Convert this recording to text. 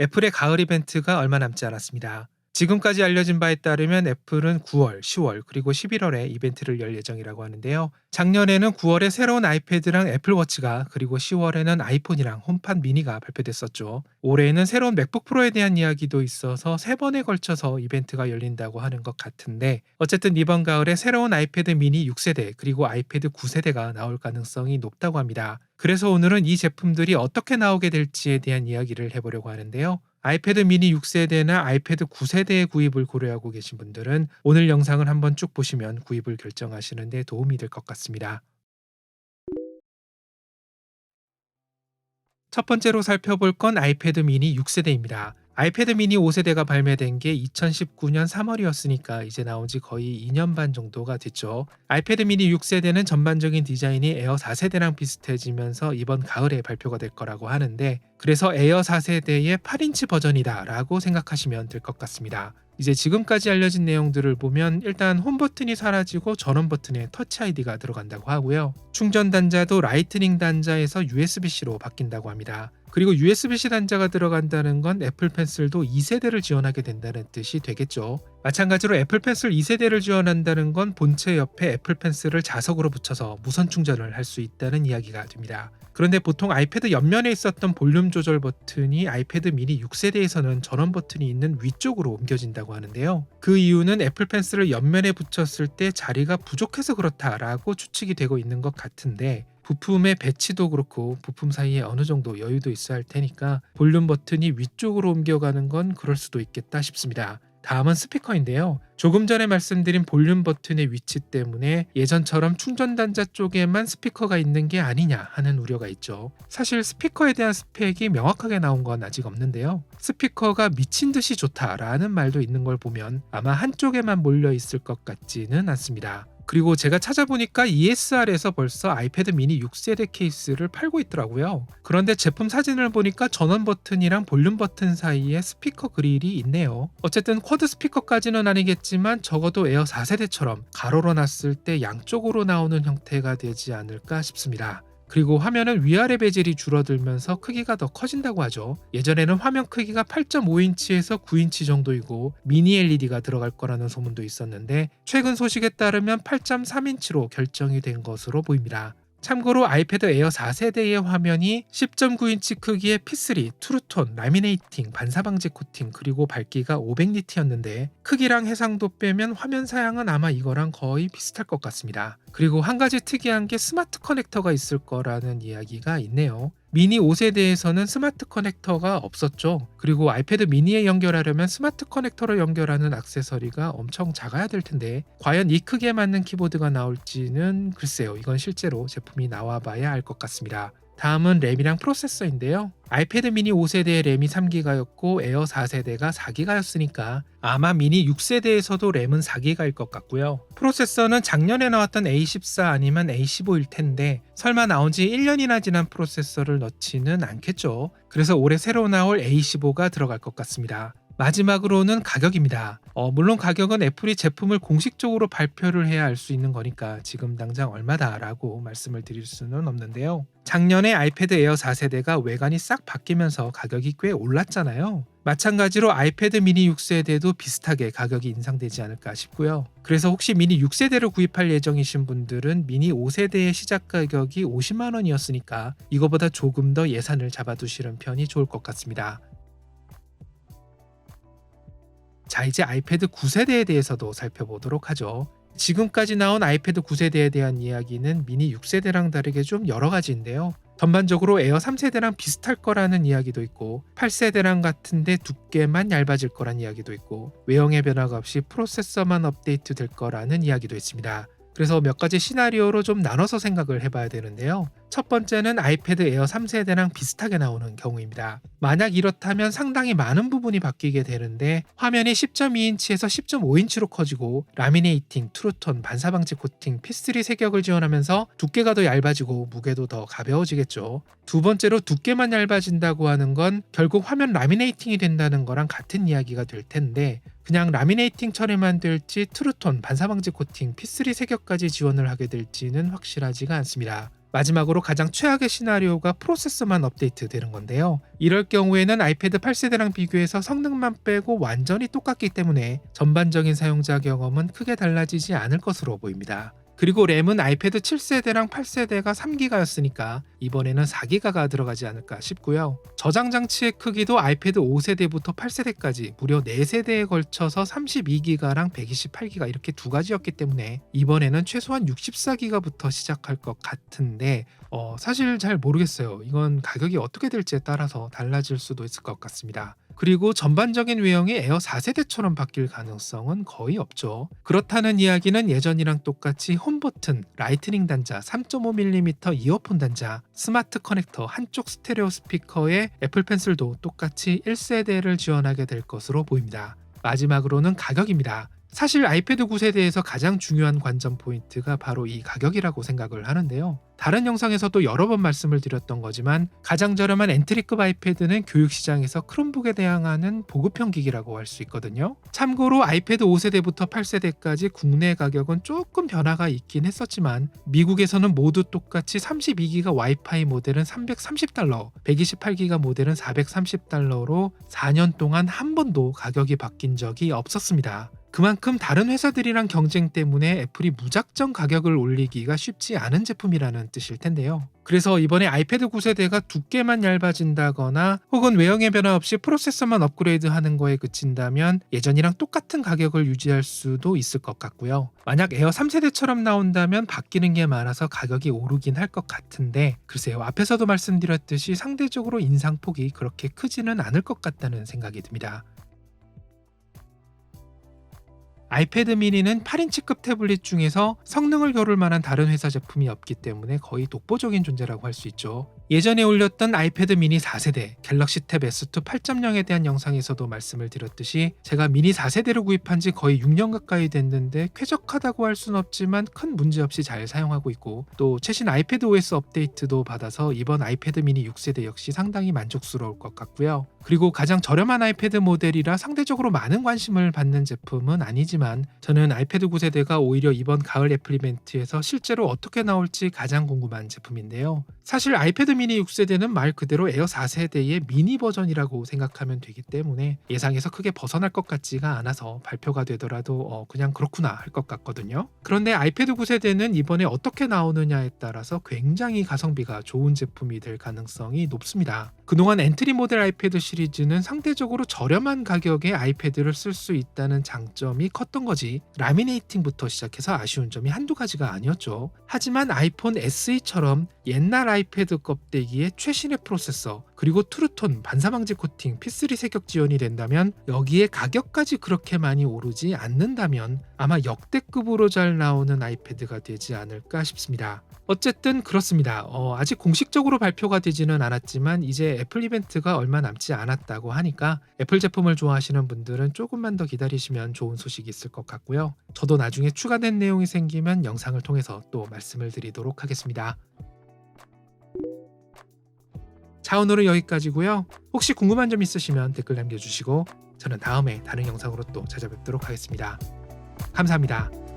애플의 가을 이벤트가 얼마 남지 않았습니다. 지금까지 알려진 바에 따르면 애플은 9월, 10월, 그리고 11월에 이벤트를 열 예정이라고 하는데요. 작년에는 9월에 새로운 아이패드랑 애플워치가, 그리고 10월에는 아이폰이랑 홈팟 미니가 발표됐었죠. 올해에는 새로운 맥북 프로에 대한 이야기도 있어서 세 번에 걸쳐서 이벤트가 열린다고 하는 것 같은데, 어쨌든 이번 가을에 새로운 아이패드 미니 6세대, 그리고 아이패드 9세대가 나올 가능성이 높다고 합니다. 그래서 오늘은 이 제품들이 어떻게 나오게 될지에 대한 이야기를 해보려고 하는데요. 아이패드 미니 6세대나 아이패드 9세대의 구입을 고려하고 계신 분들은 오늘 영상을 한번 쭉 보시면 구입을 결정하시는 데 도움이 될 것 같습니다. 첫 번째로 살펴볼 건 아이패드 미니 6세대입니다. 아이패드 미니 5세대가 발매된 게 2019년 3월이었으니까 이제 나온 지 거의 2년 반 정도가 됐죠. 아이패드 미니 6세대는 전반적인 디자인이 에어 4세대랑 비슷해지면서 이번 가을에 발표가 될 거라고 하는데 그래서 에어 4세대의 8인치 버전이다 라고 생각하시면 될 것 같습니다. 이제 지금까지 알려진 내용들을 보면 일단 홈 버튼이 사라지고 전원 버튼에 터치 아이디가 들어간다고 하고요. 충전 단자도 라이트닝 단자에서 USB-C로 바뀐다고 합니다. 그리고 USB-C 단자가 들어간다는 건 애플 펜슬도 2세대를 지원하게 된다는 뜻이 되겠죠. 마찬가지로 애플 펜슬 2세대를 지원한다는 건 본체 옆에 애플 펜슬을 자석으로 붙여서 무선 충전을 할 수 있다는 이야기가 됩니다. 그런데 보통 아이패드 옆면에 있었던 볼륨 조절 버튼이 아이패드 미니 6세대에서는 전원 버튼이 있는 위쪽으로 옮겨진다고 하는데요. 그 이유는 애플 펜슬을 옆면에 붙였을 때 자리가 부족해서 그렇다라고 추측이 되고 있는 것 같은데 부품의 배치도 그렇고 부품 사이에 어느 정도 여유도 있어야 할 테니까 볼륨 버튼이 위쪽으로 옮겨가는 건 그럴 수도 있겠다 싶습니다. 다음은 스피커인데요. 조금 전에 말씀드린 볼륨 버튼의 위치 때문에 예전처럼 충전 단자 쪽에만 스피커가 있는 게 아니냐 하는 우려가 있죠. 사실 스피커에 대한 스펙이 명확하게 나온 건 아직 없는데요. 스피커가 미친 듯이 좋다라는 말도 있는 걸 보면 아마 한쪽에만 몰려 있을 것 같지는 않습니다. 그리고 제가 찾아보니까 ESR에서 벌써 아이패드 미니 6세대 케이스를 팔고 있더라고요. 그런데 제품 사진을 보니까 전원 버튼이랑 볼륨 버튼 사이에 스피커 그릴이 있네요. 어쨌든 쿼드 스피커까지는 아니겠지만 적어도 에어 4세대처럼 가로로 놨을 때 양쪽으로 나오는 형태가 되지 않을까 싶습니다. 그리고 화면은 위아래 베젤이 줄어들면서 크기가 더 커진다고 하죠. 예전에는 화면 크기가 8.5인치에서 9인치 정도이고 미니 LED가 들어갈 거라는 소문도 있었는데 최근 소식에 따르면 8.3인치로 결정이 된 것으로 보입니다. 참고로 아이패드 에어 4세대의 화면이 10.9인치 크기의 P3, 트루톤, 라미네이팅, 반사방지 코팅, 그리고 밝기가 500니트였는데 크기랑 해상도 빼면 화면 사양은 아마 이거랑 거의 비슷할 것 같습니다. 그리고 한 가지 특이한 게 스마트 커넥터가 있을 거라는 이야기가 있네요. 미니 5세대에서는 스마트 커넥터가 없었죠. 그리고 아이패드 미니에 연결하려면 스마트 커넥터로 연결하는 액세서리가 엄청 작아야 될 텐데 과연 이 크기에 맞는 키보드가 나올지는 글쎄요. 이건 실제로 제품이 나와봐야 알 것 같습니다. 다음은 램이랑 프로세서인데요. 아이패드 미니 5세대의 램이 3기가였고 에어 4세대가 4기가였으니까 아마 미니 6세대에서도 램은 4기가일 것 같고요. 프로세서는 작년에 나왔던 A14 아니면 A15일 텐데 설마 나온 지 1년이나 지난 프로세서를 넣지는 않겠죠. 그래서 올해 새로 나올 A15가 들어갈 것 같습니다. 마지막으로는 가격입니다. 어, 물론 가격은 애플이 제품을 공식적으로 발표를 해야 알 수 있는 거니까 지금 당장 얼마다라고 말씀을 드릴 수는 없는데요. 작년에 아이패드 에어 4세대가 외관이 싹 바뀌면서 가격이 꽤 올랐잖아요. 마찬가지로 아이패드 미니 6세대도 비슷하게 가격이 인상되지 않을까 싶고요. 그래서 혹시 미니 6세대를 구입할 예정이신 분들은 미니 5세대의 시작 가격이 50만 원이었으니까 이거보다 조금 더 예산을 잡아두시는 편이 좋을 것 같습니다. 자, 이제 아이패드 9세대에 대해서도 살펴보도록 하죠. 지금까지 나온 아이패드 9세대에 대한 이야기는 미니 6세대랑 다르게 좀 여러 가지인데요. 전반적으로 에어 3세대랑 비슷할 거라는 이야기도 있고 8세대랑 같은데 두께만 얇아질 거란 이야기도 있고 외형의 변화가 없이 프로세서만 업데이트 될 거라는 이야기도 있습니다. 그래서 몇 가지 시나리오로 좀 나눠서 생각을 해봐야 되는데요. 첫 번째는 아이패드 에어 3세대랑 비슷하게 나오는 경우입니다. 만약 이렇다면 상당히 많은 부분이 바뀌게 되는데 화면이 10.2인치에서 10.5인치로 커지고 라미네이팅, 트루톤, 반사방지 코팅, P3 색역을 지원하면서 두께가 더 얇아지고 무게도 더 가벼워지겠죠. 두 번째로 두께만 얇아진다고 하는 건 결국 화면 라미네이팅이 된다는 거랑 같은 이야기가 될 텐데 그냥 라미네이팅 처리만 될지 트루톤, 반사방지 코팅, P3 색역까지 지원을 하게 될지는 확실하지가 않습니다. 마지막으로 가장 최악의 시나리오가 프로세서만 업데이트 되는 건데요. 이럴 경우에는 아이패드 8세대랑 비교해서 성능만 빼고 완전히 똑같기 때문에 전반적인 사용자 경험은 크게 달라지지 않을 것으로 보입니다. 그리고 램은 아이패드 7세대랑 8세대가 3기가였으니까 이번에는 4기가가 들어가지 않을까 싶고요. 저장 장치의 크기도 아이패드 5세대부터 8세대까지 무려 4세대에 걸쳐서 32기가랑 128기가 이렇게 두 가지였기 때문에 이번에는 최소한 64기가부터 시작할 것 같은데 어, 사실 잘 모르겠어요. 이건 가격이 어떻게 될지에 따라서 달라질 수도 있을 것 같습니다. 그리고 전반적인 외형이 에어 4세대처럼 바뀔 가능성은 거의 없죠. 그렇다는 이야기는 예전이랑 똑같이 홈 버튼, 라이트닝 단자, 3.5mm 이어폰 단자, 스마트 커넥터, 한쪽 스테레오 스피커에 애플 펜슬도 똑같이 1세대를 지원하게 될 것으로 보입니다. 마지막으로는 가격입니다. 사실 아이패드 9세대에서 가장 중요한 관전 포인트가 바로 이 가격이라고 생각을 하는데요. 다른 영상에서도 여러 번 말씀을 드렸던 거지만 가장 저렴한 엔트리급 아이패드는 교육 시장에서 크롬북에 대항하는 보급형 기기라고 할 수 있거든요. 참고로 아이패드 5세대부터 8세대까지 국내 가격은 조금 변화가 있긴 했었지만 미국에서는 모두 똑같이 32기가 와이파이 모델은 330달러, 128기가 모델은 430달러로 4년 동안 한 번도 가격이 바뀐 적이 없었습니다. 그만큼 다른 회사들이랑 경쟁 때문에 애플이 무작정 가격을 올리기가 쉽지 않은 제품이라는 뜻일 텐데요. 그래서 이번에 아이패드 9세대가 두께만 얇아진다거나 혹은 외형의 변화 없이 프로세서만 업그레이드 하는 거에 그친다면 예전이랑 똑같은 가격을 유지할 수도 있을 것 같고요. 만약 에어 3세대처럼 나온다면 바뀌는 게 많아서 가격이 오르긴 할 것 같은데 글쎄요 앞에서도 말씀드렸듯이 상대적으로 인상폭이 그렇게 크지는 않을 것 같다는 생각이 듭니다. 아이패드 미니는 8인치급 태블릿 중에서 성능을 겨룰 만한 다른 회사 제품이 없기 때문에 거의 독보적인 존재라고 할 수 있죠. 예전에 올렸던 아이패드 미니 4세대, 갤럭시 탭 S2 8.0에 대한 영상에서도 말씀을 드렸듯이 제가 미니 4세대를 구입한 지 거의 6년 가까이 됐는데 쾌적하다고 할 수는 없지만 큰 문제 없이 잘 사용하고 있고 또 최신 아이패드 OS 업데이트도 받아서 이번 아이패드 미니 6세대 역시 상당히 만족스러울 것 같고요. 그리고 가장 저렴한 아이패드 모델이라 상대적으로 많은 관심을 받는 제품은 아니지만 저는 아이패드 9세대가 오히려 이번 가을 애플 이벤트에서 실제로 어떻게 나올지 가장 궁금한 제품인데요. 사실 아이패드 미니 6세대는 말 그대로 에어 4세대의 미니 버전이라고 생각하면 되기 때문에 예상에서 크게 벗어날 것 같지가 않아서 발표가 되더라도 어, 그냥 그렇구나 할 것 같거든요. 그런데 아이패드 9세대는 이번에 어떻게 나오느냐에 따라서 굉장히 가성비가 좋은 제품이 될 가능성이 높습니다. 그동안 엔트리 모델 아이패드 시리즈는 상대적으로 저렴한 가격에 아이패드를 쓸 수 있다는 장점이 컸던 거지 라미네이팅부터 시작해서 아쉬운 점이 한두 가지가 아니었죠. 하지만 아이폰 SE처럼 옛날 아이패드 껍데기에 최신의 프로세서 그리고 트루톤 반사방지 코팅 P3 세격 지원이 된다면 여기에 가격까지 그렇게 많이 오르지 않는다면 아마 역대급으로 잘 나오는 아이패드가 되지 않을까 싶습니다. 어쨌든 그렇습니다. 어, 아직 공식적으로 발표가 되지는 않았지만 이제 애플 이벤트가 얼마 남지 않았다고 하니까 애플 제품을 좋아하시는 분들은 조금만 더 기다리시면 좋은 소식이 있을 것 같고요. 저도 나중에 추가된 내용이 생기면 영상을 통해서 또 말씀을 드리도록 하겠습니다. 자 오늘은 여기까지고요. 혹시 궁금한 점 있으시면 댓글 남겨주시고 저는 다음에 다른 영상으로 또 찾아뵙도록 하겠습니다. 감사합니다.